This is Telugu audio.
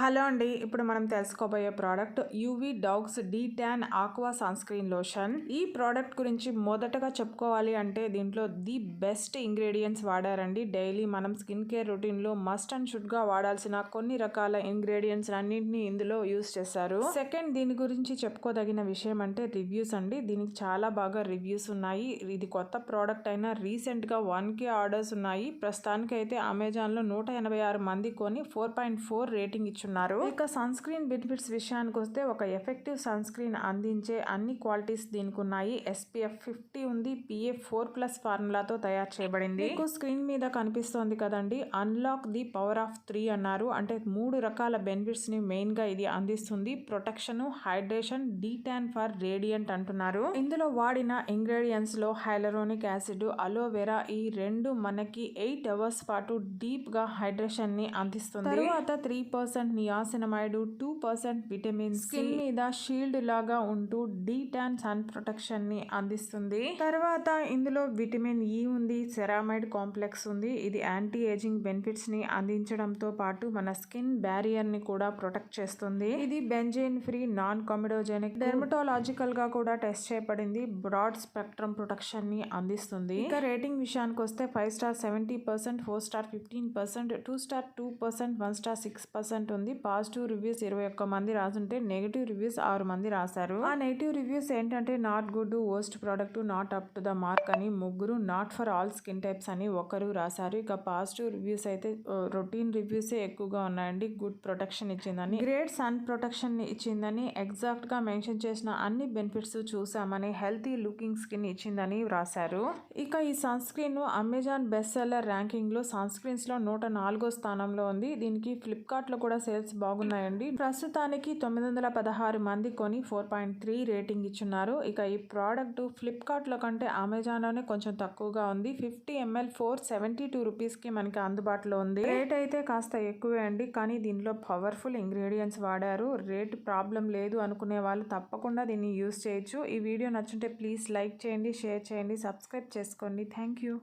హలో అండి ఇప్పుడు మనం తెలుసుకోబోయే product UV dogs detan aqua sunscreen lotion. ఈ ప్రోడక్ట్ గురించి మొదటగా చెప్పుకోవాలి అంటే దీంట్లో ది బెస్ట్ ఇంగ్రీడియంట్స్ వాడారండి. డైలీ మనం స్కిన్ కేర్ రొటీన్లో మస్ట్ అండ్ షుడ్గా వాడాల్సిన కొన్ని రకాల ఇంగ్రీడియంట్స్ అన్నింటినీ ఇందులో యూస్ చేశారు. సెకండ్ దీని గురించి చెప్పుకోదగిన విషయం అంటే రివ్యూస్ అండి. దీనికి చాలా బాగా రివ్యూస్ ఉన్నాయి. ఇది కొత్త ప్రోడక్ట్ అయినా రీసెంట్గా వన్ కే ఆర్డర్స్ ఉన్నాయి. ప్రస్తుతానికి అయితే అమెజాన్లో నూట ఎనభై ఆరు మంది కొని ఫోర్ పాయింట్ ఫోర్ రేటింగ్ ఇచ్చున్నారు ఇక సన్ స్క్రీన్ బెనిఫిట్స్ విషయానికి వస్తే ఒక ఎఫెక్టివ్ సన్ స్క్రీన్ అందించే అన్ని క్వాలిటీస్ దీనికి ఉన్నాయి ఎస్పీఎఫ్ ఫిఫ్టీ ఉంది. పిఏ ఫోర్ ప్లస్ ఫార్ములాతో తయారు చేయబడింది. మీకు స్క్రీన్ మీద కనిపిస్తోంది కదండి. Unlock the power of three అన్నారు. అంటే మూడు రకాల బెనిఫిట్స్ని మెయిన్గా ఇది అందిస్తుంది. Protection hydration detan for radiant అంటున్నారు. ఇందులో వాడిన ఇంగ్రీడియంట్స్లో హైలరోనిక్ యాసిడ్ అలోవెరా ఈ రెండు మనకి ఎయిట్ అవర్స్ పాటు డీప్గా హైడ్రేషన్ని అందిస్తుంది. తరువాత three percent niacinamide two percent vitamin skin మీద షీల్డ్ లాగా ఉంటూ డీ టాన్ సన్ ప్రొటెక్షన్ని అందిస్తుంది. తర్వాత ఇందులో విటమిన్ ఈ ఉంది సెరామైడ్ కాంప్లెక్స్ ఉంది. ఇది యాంటీ ఏజింగ్ బెనిఫిట్స్ని అందించడంతో పాటు మన స్కిన్ బ్యారియర్ని కూడా ప్రొటెక్ట్ చేస్తుంది. ఇది బెంజైన్ ఫ్రీ నాన్ కామిడోజెనిక్ డెర్మటోలాజికల్గా కూడా టెస్ట్ చేయబడింది. బ్రాడ్ స్పెక్ట్రమ్ ప్రొటెక్షన్ని అందిస్తుంది. ఇక రేటింగ్ విషయానికి వస్తే five star seventy percent four star fifteen percent two star two percent one star six percent ఉంది పాజిటివ్ రివ్యూస్ ఇరవై ఒక్క మంది రాసుంటే నెగిటివ్ రివ్యూస్ ఆరు మంది రాశారు. ఆ నెగిటివ్ రివ్యూస్ ఏంటంటే not good worst product not up to the mark అని ముగ్గురు not for all skin types అని ఒకరు రాశారు. ఇక పాజిటివ్ రివ్యూస్ అయితే రొటీన్ రివ్యూసే ఎక్కువగా ఉన్నాయండి. గుడ్ ప్రొటెక్షన్ ఇచ్చిందని గ్రేట్ సన్ ప్రొటెక్షన్ ఇచ్చిందని ఎగ్జాక్ట్గా మెన్షన్ చేసిన అన్ని బెనిఫిట్స్ చూసామని హెల్తీ లుకింగ్ స్కిన్ ఇచ్చిందని రాశారు. ఇక ఈ sunscreen Amazon best seller ర్యాంకింగ్లో సన్ స్క్రీన్స్లో నూట నాలుగో స్థానంలో ఉంది. దీనికి ఫ్లిప్కార్ట్లో కూడా సేల్స్ బాగున్నాయండి. ప్రస్తుతానికి తొమ్మిది వందల పదహారు మంది కొని ఫోర్ పాయింట్ త్రీ రేటింగ్ ఇచ్చున్నారు. ఇక ఈ ప్రోడక్ట్ ఫ్లిప్కార్ట్లో కంటే అమెజాన్లోనే కొంచెం తక్కువగా ఉంది. Fifty ml four seventy two రూపీస్కి మనకి అందుబాటులో ఉంది. రేట్ అయితే కాస్త ఎక్కువే అండి. కానీ దీనిలో పవర్ఫుల్ ఇంగ్రీడియంట్స్ వాడారు. రేట్ ప్రాబ్లం లేదు అనుకునే వాళ్ళు తప్పకుండా దీన్ని యూస్ చేయొచ్చు. ఈ వీడియో నచ్చుంటే ప్లీజ్ లైక్ చేయండి షేర్ చేయండి సబ్స్క్రైబ్ చేసుకోండి. Thank you.